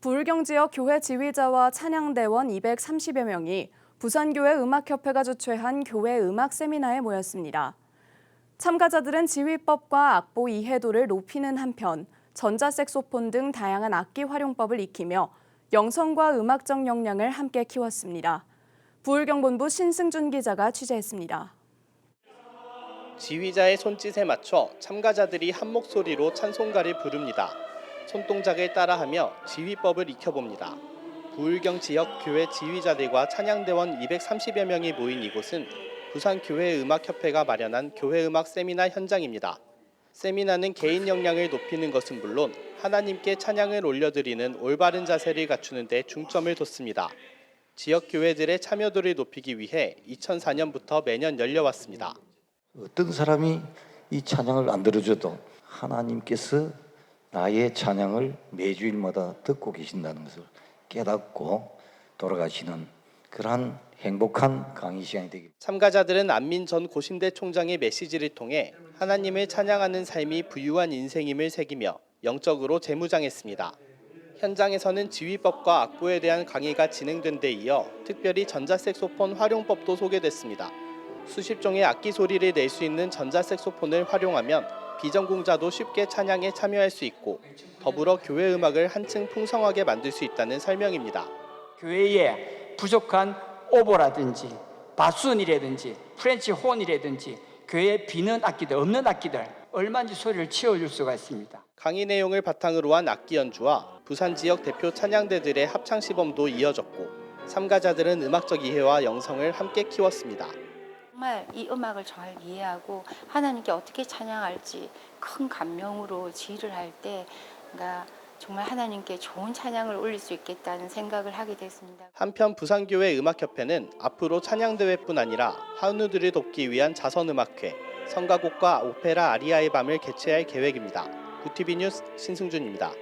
부울경 지역 교회 지휘자와 찬양대원 230여 명이 부산교회 음악협회가 주최한 교회 음악 세미나에 모였습니다. 참가자들은 지휘법과 악보 이해도를 높이는 한편 전자색소폰 등 다양한 악기 활용법을 익히며 영성과 음악적 역량을 함께 키웠습니다. 부울경 본부 신승준 기자가 취재했습니다. 지휘자의 손짓에 맞춰 참가자들이 한 목소리로 찬송가를 부릅니다. 손동작을 따라하며 지휘법을 익혀봅니다. 부울경 지역 교회 지휘자들과 찬양대원 230여 명이 모인 이곳은 부산교회음악협회가 마련한 교회음악 세미나 현장입니다. 세미나는 개인 역량을 높이는 것은 물론 하나님께 찬양을 올려드리는 올바른 자세를 갖추는 데 중점을 뒀습니다. 지역 교회들의 참여도를 높이기 위해 2004년부터 매년 열려왔습니다. 어떤 사람이 이 찬양을 안 들어줘도 하나님께서 나의 찬양을 매주일마다 듣고 계신다는 것을 깨닫고 돌아가시는 그러한 행복한 강의 시간이 되길 참가자들은 안민 전 고신대 총장의 메시지를 통해 하나님을 찬양하는 삶이 부유한 인생임을 새기며 영적으로 재무장했습니다. 현장에서는 지휘법과 악보에 대한 강의가 진행된 데 이어 특별히 전자색소폰 활용법도 소개됐습니다. 수십 종의 악기 소리를 낼 수 있는 전자색소폰을 활용하면 비전공자도 쉽게 찬양에 참여할 수 있고 더불어 교회 음악을 한층 풍성하게 만들 수 있다는 설명입니다. 교회에 부족한 오보라든지 바순이라든지 프렌치 혼이라든지 교회에 비는 악기들 없는 악기들 얼마든지 소리를 치워줄 수가 있습니다. 강의 내용을 바탕으로 한 악기 연주와 부산 지역 대표 찬양대들의 합창 시범도 이어졌고 참가자들은 음악적 이해와 영성을 함께 키웠습니다. 정말 이 음악을 잘 이해하고 하나님께 어떻게 찬양할지 큰 감명으로 지휘를 할 때 그러니까 정말 하나님께 좋은 찬양을 올릴 수 있겠다는 생각을 하게 됐습니다. 한편 부산교회 음악협회는 앞으로 찬양대회뿐 아니라 한우들을 돕기 위한 자선음악회, 성가곡과 오페라 아리아의 밤을 개최할 계획입니다. 부티비 뉴스 신승준입니다.